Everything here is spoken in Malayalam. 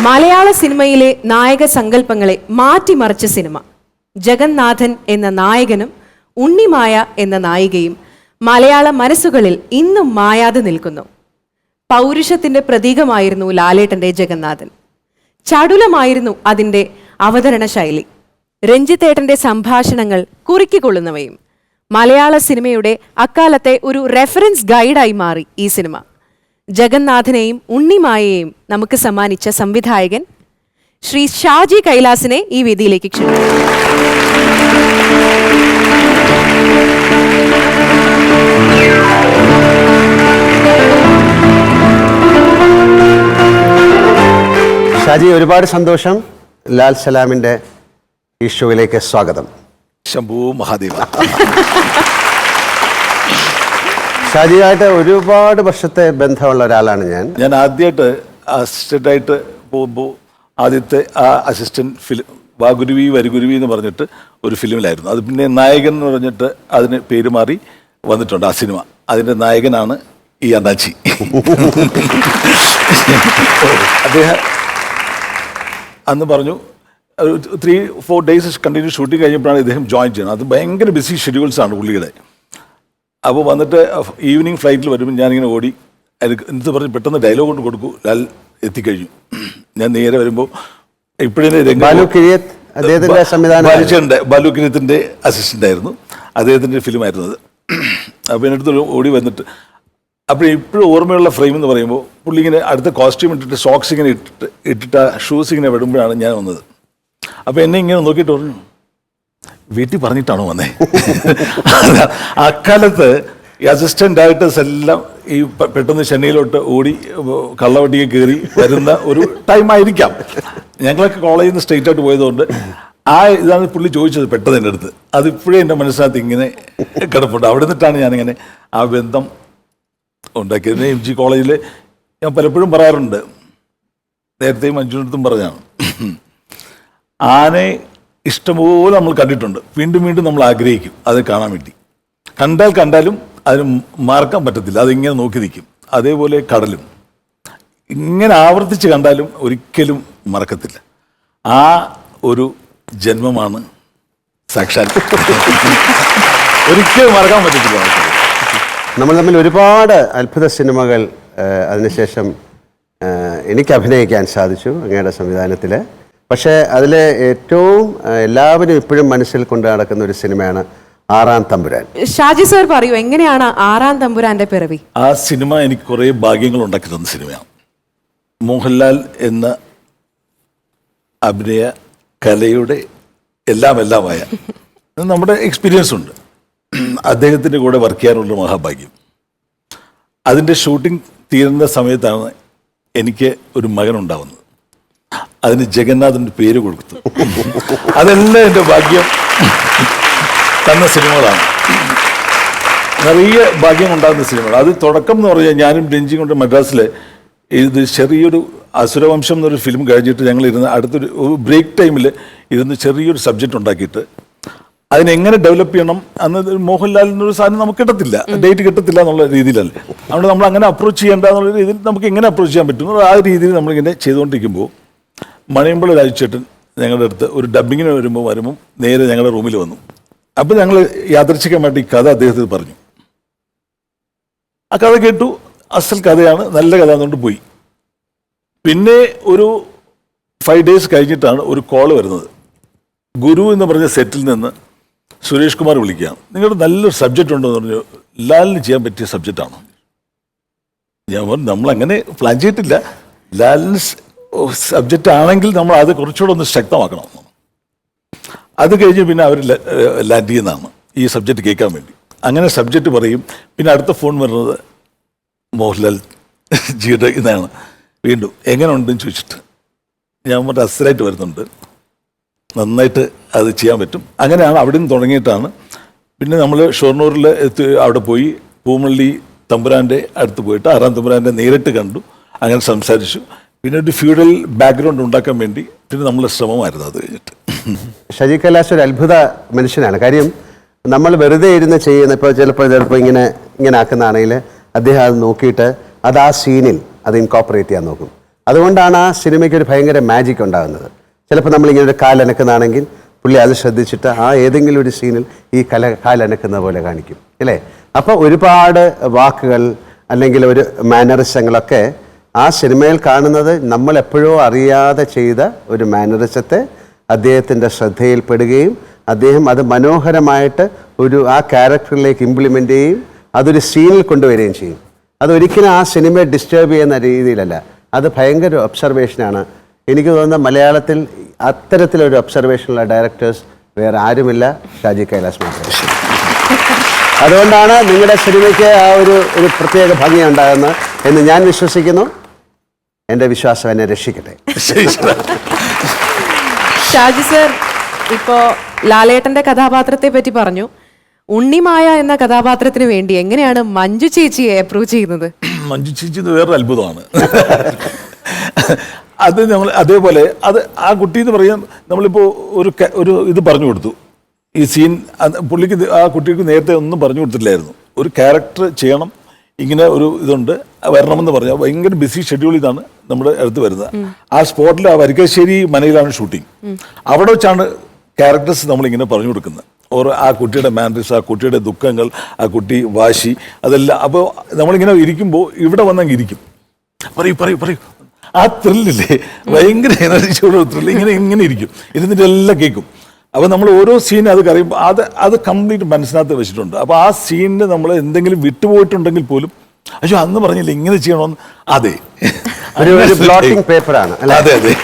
മലയാള സിനിമയിലെ നായക സങ്കല്പങ്ങളെ മാറ്റിമറിച്ച സിനിമ. ജഗന്നാഥൻ എന്ന നായകനും ഉണ്ണിമായ എന്ന നായികയും മലയാള മനസ്സുകളിൽ ഇന്നും മായാതെ നിൽക്കുന്നു. പൗരുഷത്തിന്റെ പ്രതീകമായിരുന്നു ലാലേട്ടന്റെ ജഗന്നാഥൻ. ചടുലമായിരുന്നു അതിന്റെ അവതരണ ശൈലി. രഞ്ജിത്തേട്ടന്റെ സംഭാഷണങ്ങൾ കുറുക്കിക്കൊള്ളുന്നവയും മലയാള സിനിമയുടെ അക്കാലത്തെ ഒരു റെഫറൻസ് ഗൈഡായി മാറി ഈ സിനിമ. ജഗന്നാഥനെയും ഉണ്ണിമായയെയും നമുക്ക് സമ്മാനിച്ച സംവിധായകൻ ശ്രീ ഷാജി കൈലാസിനെ ഈ വേദിയിലേക്ക് ക്ഷണിക്കുന്നു. ഷാജി ഒരുപാട് സന്തോഷം. ലാൽ സലാമിന്റെ ഈ ഷോയിലേക്ക് സ്വാഗതം. ശംഭു മഹാദേവ. ഷാജിയായിട്ട് ഒരുപാട് വർഷത്തെ ബന്ധമുള്ള ഒരാളാണ് ഞാൻ. ഞാൻ ആദ്യമായിട്ട് അസിസ്റ്റന്റ് ആയിട്ട് പോകുമ്പോൾ ആദ്യത്തെ ആ അസിസ്റ്റന്റ് ഫിലിം വാഗുരുവി വരിഗുരുവി എന്ന് പറഞ്ഞിട്ട് ഒരു ഫിലിമിലായിരുന്നു. അത് പിന്നെ നായകൻ എന്ന് പറഞ്ഞിട്ട് അതിന് പേര് മാറി വന്നിട്ടുണ്ട് ആ സിനിമ. അതിന്റെ നായകനാണ് ഈ അന്നാച്ചി അദ്ദേഹം അന്ന് പറഞ്ഞു three four days continue shooting കഴിഞ്ഞപ്പോഴാണ് ഇദ്ദേഹം ജോയിൻ ചെയ്യുന്നത്. അത് ഭയങ്കര ബിസി ഷെഡ്യൂൾസ് ആണ് പുള്ളിയുടെ. അപ്പോൾ വന്നിട്ട് ഈവനിങ് ഫ്ലൈറ്റിൽ വരുമ്പോൾ ഞാനിങ്ങനെ ഓടി. എനിക്ക് എന്ത് പറഞ്ഞ് പെട്ടെന്ന് ഡയലോഗ് കൊണ്ട് കൊടുക്കൂ. ലാൽ എത്തിക്കഴിഞ്ഞു. ഞാൻ നേരെ വരുമ്പോൾ ഇപ്പോഴേ ബാലു കിഴിയത്ത് അസിസ്റ്റന്റ് ആയിരുന്നു. അദ്ദേഹത്തിന്റെ ഫിലിമായിരുന്നു അത്. അപ്പോൾ എന്റെ അടുത്ത് ഓടി വന്നിട്ട് അപ്പോൾ ഇപ്പോഴും ഓർമ്മയുള്ള ഫ്രെയിം എന്ന് പറയുമ്പോൾ പുള്ളി ഇങ്ങനെ അടുത്ത കോസ്റ്റ്യൂം ഇട്ടിട്ട് സോക്സ് ഇങ്ങനെ ഇട്ടിട്ട് ഇട്ടിട്ട് ഷൂസ് ഇങ്ങനെ വിടുമ്പോഴാണ് ഞാൻ വന്നത്. അപ്പോൾ എന്നെ ഇങ്ങനെ നോക്കിയിട്ട് പറഞ്ഞു വീട്ടിൽ പറഞ്ഞിട്ടാണോ വന്നേ? അക്കാലത്ത് ഈ അസിസ്റ്റന്റ് ഡയറക്ടേഴ്സ് എല്ലാം ഈ പെട്ടെന്ന് ചെന്നൈയിലോട്ട് ഓടി കള്ളവട്ടിയെ കയറി വരുന്ന ഒരു ടൈം ആയിരിക്കാം. ഞങ്ങളൊക്കെ കോളേജിൽ നിന്ന് സ്ട്രേറ്റ് ആയിട്ട് പോയതുകൊണ്ട് ആ ഇതാണ് പുള്ളി ചോദിച്ചത് പെട്ടെന്ന് എന്റെ അടുത്ത്. അതിപ്പോഴേ എന്റെ മനസ്സിനകത്ത് ഇങ്ങനെ കിടപ്പുണ്ട്. അവിടെ നിന്നിട്ടാണ് ഞാനിങ്ങനെ ആ ബന്ധം ഉണ്ടാക്കിയത്. എം ജി കോളേജിൽ ഞാൻ പലപ്പോഴും പറയാറുണ്ട്. നേരത്തെയും മഞ്ജുനടുത്തും പറഞ്ഞാണ്. ആനയെ ഇഷ്ടംപോലെ നമ്മൾ കണ്ടിട്ടുണ്ട്. വീണ്ടും വീണ്ടും നമ്മൾ ആഗ്രഹിക്കും. അത് കാണാൻ വേണ്ടി. കണ്ടാൽ കണ്ടാലും അതിന് മറക്കാൻ പറ്റത്തില്ല. അതിങ്ങനെ നോക്കി നിൽക്കും. അതേപോലെ കടലും. ഇങ്ങനെ ആവർത്തിച്ച് കണ്ടാലും ഒരിക്കലും മറക്കത്തില്ല. ആ ഒരു ജന്മമാണ് സാക്ഷാൽ. ഒരിക്കലും മറക്കാൻ പറ്റത്തില്ല നമ്മൾ തമ്മിൽ ഒരുപാട് അത്ഭുത സിനിമകൾ അതിനുശേഷം എനിക്ക് അഭിനയിക്കാൻ സാധിച്ചു അങ്ങയുടെ സംവിധാനത്തിൽ പക്ഷേ അതിലെ ഏറ്റവും എല്ലാവരും ഇപ്പോഴും മനസ്സിൽ കൊണ്ട് നടക്കുന്ന ഒരു സിനിമയാണ് ആറാം തമ്പുരാൻ. ഷാജി സർ പറയൂ എങ്ങനെയാണ് ആറാം തമ്പുരാന്റെ പിറവി? ആ സിനിമ എനിക്ക് കുറേ ഭാഗ്യങ്ങൾ ഉണ്ടാക്കി തന്ന സിനിമയാണ്. മോഹൻലാൽ എന്ന അഭിനയ കലയുടെ എല്ലാം എല്ലാമായ നമ്മുടെ എക്സ്പീരിയൻസ് ഉണ്ട്. അദ്ദേഹത്തിന്റെ കൂടെ വർക്ക് ചെയ്യാനുള്ള മഹാഭാഗ്യം. അതിന്റെ ഷൂട്ടിംഗ് തീരുന്ന സമയത്താണ് എനിക്ക് ഒരു മകൻ ഉണ്ടാവുന്നത്. അതിന് ജഗന്നാഥന്റെ പേര് കൊടുത്തു. അതെല്ലാം എന്റെ ഭാഗ്യം. തന്ന സിനിമകളാണ്. നിറയെ ഭാഗ്യം ഉണ്ടാകുന്ന സിനിമകൾ. അത് തുടക്കം എന്ന് പറഞ്ഞാൽ ഞാനും രഞ്ജിയും കൊണ്ട് മദ്രാസിലെ ഇത് ചെറിയൊരു അസുരവംശം എന്നൊരു ഫിലിം കഴിഞ്ഞിട്ട് ഞങ്ങൾ ഇരുന്ന് അടുത്തൊരു ബ്രേക്ക് ടൈമിൽ ഇരുന്ന് ചെറിയൊരു സബ്ജക്റ്റ് ഉണ്ടാക്കിയിട്ട് അതിനെങ്ങനെ ഡെവലപ്പ് ചെയ്യണം അന്ന് ഒരു മോഹൻലാലിനൊരു സാധനം നമുക്ക് കിട്ടത്തില്ല. ഡേറ്റ് കിട്ടത്തില്ല എന്നുള്ള രീതിയിലല്ല. അതുകൊണ്ട് നമ്മൾ അങ്ങനെ അപ്രോച്ച് ചെയ്യേണ്ട എന്നുള്ള രീതിയിൽ നമുക്ക് എങ്ങനെ അപ്രോച്ച് ചെയ്യാൻ പറ്റുന്നു ആ രീതിയിൽ നമ്മളിങ്ങനെ ചെയ്തുകൊണ്ടിരിക്കുമ്പോൾ മണിയമ്പള രാജുചേട്ടൻ ഞങ്ങളുടെ അടുത്ത് ഒരു ഡബിങ്ങിന് വരുമ്പോൾ വരുമ്പോൾ നേരെ ഞങ്ങളുടെ റൂമിൽ വന്നു. അപ്പം ഞങ്ങൾ യാദർച്ഛികമായിട്ട് ഈ കഥ അദ്ദേഹത്തിന് പറഞ്ഞു. ആ കഥ കേട്ടു. അസൽ കഥയാണ് നല്ല കഥ എന്നുകൊണ്ട് പോയി. പിന്നെ ഒരു ഫൈവ് ഡേയ്സ് കഴിഞ്ഞിട്ടാണ് ഒരു കോൾ വരുന്നത്. ഗുരു എന്ന് പറഞ്ഞ സെറ്റിൽ നിന്ന് സുരേഷ് കുമാർ വിളിക്കുകയാണ്. നിങ്ങളുടെ നല്ലൊരു സബ്ജക്റ്റ് ഉണ്ടെന്ന് പറഞ്ഞു ലാലിന് ചെയ്യാൻ പറ്റിയ സബ്ജക്റ്റാണ് ഞാൻ പറഞ്ഞു നമ്മളങ്ങനെ പ്ലാൻ ചെയ്തിട്ടില്ല. ലാലിന് സബ്ജക്റ്റ് ആണെങ്കിൽ നമ്മൾ അത് കുറച്ചുകൂടെ ഒന്ന് ശക്തമാക്കണം. അത് കഴിഞ്ഞ് പിന്നെ അവർ ലാൻഡ് ചെയ്യുന്നതാണ് ഈ സബ്ജക്റ്റ് കേൾക്കാൻ വേണ്ടി. അങ്ങനെ സബ്ജക്റ്റ് പറയും പിന്നെ അടുത്ത ഫോൺ വരുന്നത് മോഹൻലാൽ ജിയുടെ ഇതാണ്. വീണ്ടും എങ്ങനെ ഉണ്ടെന്ന് ചോദിച്ചിട്ട്? ഞാൻ മറ്റേ അസലായിട്ട് വരുന്നുണ്ട്. നന്നായിട്ട് അത് ചെയ്യാൻ പറ്റും. അങ്ങനെയാണ് അവിടെ നിന്ന് തുടങ്ങിയിട്ടാണ്. പിന്നെ നമ്മൾ ഷൊർണൂരിൽ അവിടെ പോയി പൂമള്ളി തമ്പുരാന്റെ അടുത്ത് പോയിട്ട് ആറാം തമ്പുരാന്റെ നേരിട്ട് കണ്ടു. അങ്ങനെ സംസാരിച്ചു. പിന്നെ ഒരു ഫ്യൂഡൽ ബാക്ക്ഗ്രൗണ്ട് ഉണ്ടാക്കാൻ വേണ്ടി പിന്നെ നമ്മളെ ശ്രമമായിരുന്നു അത് കഴിഞ്ഞിട്ട്. ഷജി കൈലാസ് ഒരു അത്ഭുത മനുഷ്യനാണ്. കാര്യം നമ്മൾ വെറുതെ ഇരുന്ന് ചെയ്യുന്ന ഇപ്പോൾ ചിലപ്പോൾ ചിലപ്പോൾ ഇങ്ങനെ ഇങ്ങനെ ആക്കുന്നതാണെങ്കിൽ അദ്ദേഹം അത് നോക്കിയിട്ട് അത് ആ സീനിൽ അത് ഇൻകോപ്പറേറ്റ് ചെയ്യാൻ നോക്കും. അതുകൊണ്ടാണ് ആ സിനിമയ്ക്ക് ഒരു ഭയങ്കര മാജിക് ഉണ്ടാകുന്നത്. ചിലപ്പോൾ നമ്മളിങ്ങനെ ഒരു കാലനക്കുന്നതാണെങ്കിൽ പുള്ളി അത് ശ്രദ്ധിച്ചിട്ട് ആ ഏതെങ്കിലും ഒരു സീനിൽ ഈ കല കാലനക്കുന്ന പോലെ കാണിക്കും. അല്ലേ? അപ്പോൾ ഒരുപാട് വാക്കുകൾ അല്ലെങ്കിൽ ഒരു മാനറിസങ്ങളൊക്കെ ആ സിനിമയിൽ കാണുന്നത് നമ്മൾ എപ്പോഴോ അറിയാതെ ചെയ്ത ഒരു മാനറിസത്തെ അദ്ദേഹത്തിന്റെ ശ്രദ്ധയിൽപ്പെടുകയും അദ്ദേഹം അത് മനോഹരമായിട്ട് ഒരു ആ ക്യാരക്ടറിലേക്ക് ഇംപ്ലിമെന്റ് ചെയ്യുകയും അതൊരു സീനിൽ കൊണ്ടുവരികയും ചെയ്യും. അതൊരിക്കലും ആ സിനിമയെ ഡിസ്റ്റേബ് ചെയ്യുന്ന രീതിയിലല്ല. അത് ഭയങ്കര ഒബ്സർവേഷനാണ്. എനിക്ക് തോന്നുന്ന മലയാളത്തിൽ അത്തരത്തിലൊരു ഒബ്സർവേഷനുള്ള ഡയറക്ടേഴ്സ് വേറെ ആരുമില്ല. ഷാജി കൈലാസ് മാത്രമേ അതുകൊണ്ടാണ് നിങ്ങളുടെ സിനിമയ്ക്ക് ആ ഒരു ഒരു പ്രത്യേക ഭംഗി ഉണ്ടാകുന്നത് എന്ന് ഞാൻ വിശ്വസിക്കുന്നു. എന്റെ വിശ്വാസം എന്നെ രക്ഷിക്കട്ടെ. ഷാജി സർ ഇപ്പോ ലാലേട്ടന്റെ കഥാപാത്രത്തെ പറ്റി പറഞ്ഞു. ഉണ്ണിമായ എന്ന കഥാപാത്രത്തിന് വേണ്ടി എങ്ങനെയാണ് മഞ്ജു ചേച്ചിയെ അപ്രൂവ് ചെയ്യുന്നത്? മഞ്ജു ചേച്ചി ഇത് വേറൊരു അത്ഭുതമാണ്. അത് നമ്മൾ അതേപോലെ അത് ആ കുട്ടി എന്ന് പറയാൻ നമ്മളിപ്പോൾ ഒരു ഒരു ഇത് പറഞ്ഞു കൊടുത്തു. ഈ സീൻ പുള്ളിക്ക് ആ കുട്ടിക്ക് നേരത്തെ ഒന്നും പറഞ്ഞു കൊടുത്തിട്ടില്ലായിരുന്നു ഒരു ക്യാരക്ടർ ചെയ്യണം ഇങ്ങനെ ഒരു ഇതുണ്ട്. വരണമെന്ന് പറഞ്ഞാൽ ഭയങ്കര ബിസി ഷെഡ്യൂൾ ഇതാണ് നമ്മുടെ അടുത്ത് വരുന്നത്. ആ സ്പോട്ടിൽ ആ വരിക്കശ്ശേരി മനയിലാണ് ഷൂട്ടിംഗ് അവിടെ വെച്ചാണ് ക്യാരക്ടേഴ്സ് നമ്മളിങ്ങനെ പറഞ്ഞു കൊടുക്കുന്നത്. ഓരോ ആ കുട്ടിയുടെ മാനറിസ് ആ കുട്ടിയുടെ ദുഃഖങ്ങൾ ആ കുട്ടി വാശി അതെല്ലാം. അപ്പോൾ നമ്മളിങ്ങനെ ഇരിക്കുമ്പോൾ ഇവിടെ വന്നങ്ങ് ഇരിക്കും. പറയൂ പറയൂ പറയൂ. ആ ത്രില്ലില്ലേ ഭയങ്കര എനർജിയോടെ ത്രില്ല് ഇങ്ങനെ ഇങ്ങനെ ഇരിക്കും. ഇരുന്നിട്ട് എല്ലാം കേൾക്കും. അപ്പോൾ നമ്മൾ ഓരോ സീൻ അത് കറിയുമ്പോൾ അത് അത് കംപ്ലീറ്റ് മനസ്സിനകത്ത് വെച്ചിട്ടുണ്ട്. അപ്പോൾ ആ സീനിന് നമ്മൾ എന്തെങ്കിലും വിട്ടുപോയിട്ടുണ്ടെങ്കിൽ പോലും അയ്യോ അന്ന് പറഞ്ഞില്ല ഇങ്ങനെ ചെയ്യണമെന്ന് അതെ. ഒരു പേപ്പറാണ് അതെ അതെ.